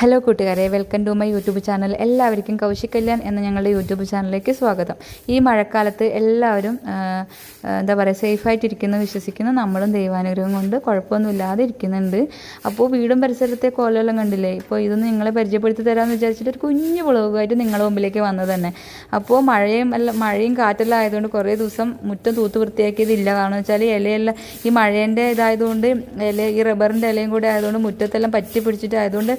Hello കൂട്ടുകാരെ welcome to my YouTube channel. എല്ലാവർക്കും കൗശിക് കല്യാൺ എന്ന ഞങ്ങളുടെ യൂട്യൂബ് ചാനലിലേക്ക് സ്വാഗതം. ഈ മഴക്കാലത്ത് എല്ലാവരും എന്താ പറയുക സേഫായിട്ടിരിക്കുന്നു വിശ്വസിക്കുന്നു. നമ്മളും ദൈവാനുഗ്രഹം കൊണ്ട് കുഴപ്പമൊന്നുമില്ലാതെ ഇരിക്കുന്നുണ്ട്. അപ്പോൾ വീടും പരിസരത്തെ കോലെല്ലാം കണ്ടില്ലേ? ഇപ്പോൾ ഇതൊന്ന് നിങ്ങളെ പരിചയപ്പെടുത്തി തരാമെന്ന് വിചാരിച്ചിട്ട് ഒരു കുഞ്ഞു വിളവുമായിട്ട് നിങ്ങളുടെ മുമ്പിലേക്ക് വന്നത് തന്നെ. അപ്പോൾ മഴയും എല്ലാം മഴയും കാറ്റെല്ലാം ആയതുകൊണ്ട് കുറേ ദിവസം മുറ്റം തൂത്ത് വൃത്തിയാക്കിയതില്ല കാരണം വെച്ചാൽ ഇലയെല്ലാം ഈ മഴേന്റെ ഇതായതുകൊണ്ട് ഇല ഈ റബ്ബറിന്റെ ഇലയും കൂടെ ആയതുകൊണ്ട് മുറ്റത്തെല്ലാം പറ്റി പിടിച്ചിട്ട് ആയതുകൊണ്ട്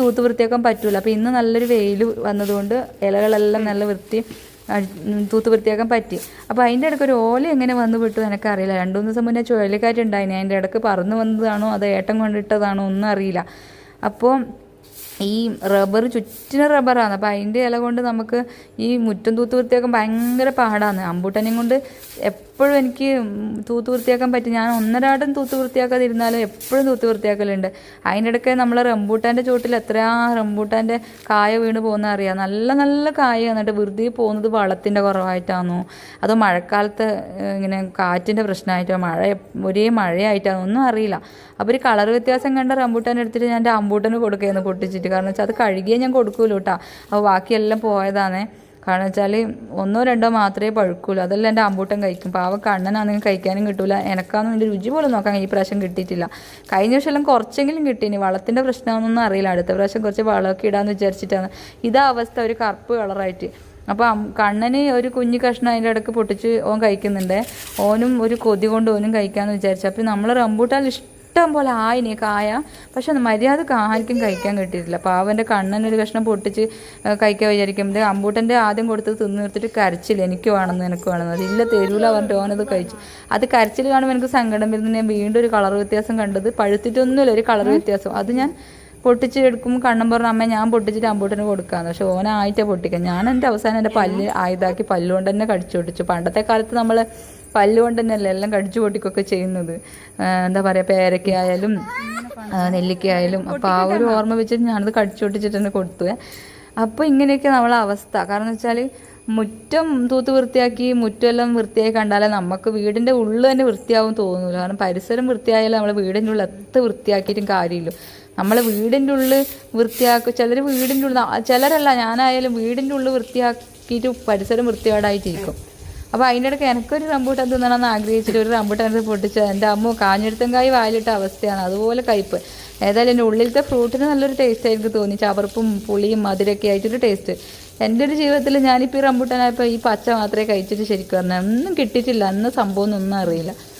തൂത്ത് വൃത്തിയാക്കാൻ പറ്റില്ല അപ്പോൾ ഇന്ന് നല്ലൊരു വെയിൽ വന്നതുകൊണ്ട് ഇലകളെല്ലാം നല്ല വൃത്തി തൂത്ത് വൃത്തിയാക്കാൻ പറ്റി. അപ്പോൾ അതിന്റെ ഇടയ്ക്ക് ഒരു ഓല എങ്ങനെ വന്നു വിട്ടു എനിക്കറിയില്ല. രണ്ടു മൂന്ന് ദിവസം മുന്നേ ചുഴലിക്കാറ്റുണ്ടായിന് അതിന്റെ ഇടയ്ക്ക് പറന്ന് വന്നതാണോ അതോ ഏട്ടം കൊണ്ടിട്ടതാണോ ഒന്നും അറിയില്ല. അപ്പോൾ ഈ റബ്ബർ ചുറ്റിന് റബ്ബറാണ്. അപ്പോൾ അതിന്റെ ഇല കൊണ്ട് നമുക്ക് ഈ മുറ്റം തൂത്ത് വൃത്തിയാക്കാൻ ഭയങ്കര പാടാണ്. അമ്പൂട്ടനെയും കൊണ്ട് എപ്പോഴും എനിക്ക് തൂത്ത് വൃത്തിയാക്കാൻ പറ്റും. ഞാൻ ഒന്നരാടം തൂത്ത് വൃത്തിയാക്കാതിരുന്നാലും എപ്പോഴും തൂത്ത് വൃത്തിയാക്കലുണ്ട്. അതിന്റെ ഇടയ്ക്ക് നമ്മൾ റംബൂട്ടാന്റെ ചോട്ടിൽ എത്ര റംബൂട്ടാന്റെ കായ വീണ് പോകുന്ന അറിയാം. നല്ല നല്ല കായ എന്നിട്ട് വെറുതെ പോകുന്നത് വളത്തിന്റെ കുറവായിട്ടാണോ? അതോ മഴക്കാലത്ത് ഇങ്ങനെ കാറ്റിന്റെ പ്രശ്നമായിട്ടോ? മഴ ഒരേ മഴയായിട്ടാണോ? ഒന്നും അറിയില്ല. അപ്പോൾ ഒരു കളർ വ്യത്യാസം കണ്ട റംബൂട്ടാൻ എടുത്തിട്ട് ഞാൻ എന്റെ അമ്പൂട്ടന് കൊടുക്കുകയെന്ന് പൊട്ടിച്ചിട്ട് കാരണം വെച്ചാൽ അത് കഴുകിയേ ഞാൻ കൊടുക്കൂല കേട്ടോ അപ്പോൾ ബാക്കിയെല്ലാം പോയതാണേ. കാരണം വെച്ചാൽ ഒന്നോ രണ്ടോ മാത്രമേ പഴുക്കുള്ളൂ. അതെല്ലാം എന്റെ അമ്പൂട്ടൻ കഴിക്കും. പാവ കണ്ണനാണെങ്കിൽ കഴിക്കാനും കിട്ടില്ല എനക്കാന്നും എന്റെ രുചി പോലും നോക്കാൻ ഈ പ്രാവശ്യം കിട്ടിയിട്ടില്ല. കഴിഞ്ഞ വർഷം കുറച്ചെങ്കിലും കിട്ടീനി വളത്തിന്റെ പ്രശ്നമൊന്നും അറിയില്ല. അടുത്ത പ്രാവശ്യം കുറച്ച് വളമൊക്കെ ഇടാന്ന് വിചാരിച്ചിട്ടാണ്. ഇതാ അവസ്ഥ. ഒരു കറുപ്പ് കളറായിട്ട്. അപ്പോൾ കണ്ണന് ഒരു കുഞ്ഞു കഷ്ണം അതിന്റെ ഇടയ്ക്ക് പൊട്ടിച്ച് ഓൻ കഴിക്കുന്നുണ്ട്. ഓനും ഒരു കൊതി കൊണ്ട് ഓനും കഴിക്കാമെന്ന് വിചാരിച്ചു. അപ്പോൾ നമ്മൾ റംബൂട്ടാൻ ഇഷ്ടം പോലെ ആയിനി കായ. പക്ഷെ മര്യാദയ്ക്ക് ആർക്കും കഴിക്കാൻ കിട്ടിയിട്ടില്ല. പാവന്റെ ഒരു കഷ്ണം പൊട്ടിച്ച് കഴിക്കാൻ വിചാരിക്കുമ്പോൾ അമ്പൂട്ടന്റെ ആദ്യം കൊടുത്തത് തിന്ന് നിർത്തിട്ട് കരച്ചില്ല എനിക്ക് വേണമെന്ന് എനിക്ക് വേണമെന്ന്. ഇല്ല തരൂല പറഞ്ഞിട്ട് ഓനത് കഴിച്ചു. അത് കരച്ചിൽ കാണുമ്പോൾ എനിക്ക് സങ്കടം വരുന്നത് ഞാൻ വീണ്ടും ഒരു കളർ വ്യത്യാസം കണ്ടത് പഴുത്തിട്ടൊന്നുമില്ല ഒരു കളർ വ്യത്യാസം. അത് ഞാൻ പൊട്ടിച്ച് എടുക്കുമ്പോൾ കണ്ണൻ പറഞ്ഞു അമ്മ ഞാൻ പൊട്ടിച്ചിട്ട് അമ്പൂട്ടിന് കൊടുക്കാന്ന്. പക്ഷെ ഓനായിട്ടേ പൊട്ടിക്കാം ഞാൻ എന്റെ അവസാനം എന്റെ പല്ല് ആയതാക്കി പല്ലുകൊണ്ട് തന്നെ കടിച്ചു പൊട്ടിച്ചു പണ്ടത്തെ കാലത്ത് നമ്മൾ പല്ലുകൊണ്ട് തന്നെയല്ലേ എല്ലാം കടിച്ചു പൊട്ടിക്കൊക്കെ ചെയ്യുന്നത്. എന്താ പറയുക പേരയ്ക്കായാലും ആ, നെല്ലിക്കയായാലും. അപ്പോൾ ആ ഒരു ഓർമ്മ വെച്ചിട്ട് ഞാനത് കടിച്ചു പൊട്ടിച്ചിട്ട് തന്നെ കൊടുത്തു അപ്പോൾ ഇങ്ങനെയൊക്കെ നമ്മളെ അവസ്ഥ. കാരണം വെച്ചാൽ മുറ്റം തൂത്ത് വൃത്തിയാക്കി മുറ്റമെല്ലാം വൃത്തിയായി കണ്ടാലേ നമുക്ക് വീടിന്റെ ഉള്ളിൽ തന്നെ വൃത്തിയാവും തോന്നില്ല കാരണം പരിസരം വൃത്തിയായാലും നമ്മൾ വീടിന്റെ ഉള്ളിൽ എത്ര വൃത്തിയാക്കിയിട്ടും കാര്യമില്ല. നമ്മൾ വീടിന്റെ ഉള്ളിൽ വൃത്തിയാക്കും ചിലർ വീടിന്റെ ഉള്ളിൽ ചിലരല്ല ഞാനായാലും വീടിന്റെ ഉള്ളിൽ വൃത്തിയാക്കിയിട്ട് പരിസരം വൃത്തികേടായിട്ടിരിക്കും. അപ്പോൾ അതിന്റെ ഇടയ്ക്ക് എനിക്കൊരു റംബൂട്ടാൻ തിന്നണമെന്ന് ആഗ്രഹിച്ചിട്ട് ഒരു റംബൂട്ടാൻ എടുത്ത് പൊട്ടിച്ച് എന്റെ അമ്മ കാഞ്ഞെടുത്തും കായ് വായിലിട്ട അവസ്ഥയാണ്. അതുപോലെ കയ്പ്പ്. ഏതായാലും എന്റെ ഉള്ളിലത്തെ ഫ്രൂട്ടിന് നല്ലൊരു ടേസ്റ്റ് എനിക്ക് തോന്നി. ചവർപ്പും പുളിയും മധുരമൊക്കെ ആയിട്ടൊരു ടേസ്റ്റ് എന്റെ ഒരു ജീവിതത്തിൽ ഞാനിപ്പോൾ ഈ റംബൂട്ടാനായപ്പോൾ ഈ പച്ച മാത്രമേ കഴിച്ചിട്ട് ശരിക്കും പറഞ്ഞാൽ ഒന്നും കിട്ടിയിട്ടില്ല. അന്ന് സംഭവം ഒന്നും അറിയില്ല.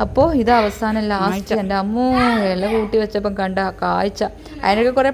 അപ്പോൾ ഇത് അവസാനം ലാസ്റ്റ് എന്റെ അമ്മ ഇല കൂട്ടി വെച്ചപ്പം കണ്ട കാഴ്ച. അതിനൊക്കെ കുറേ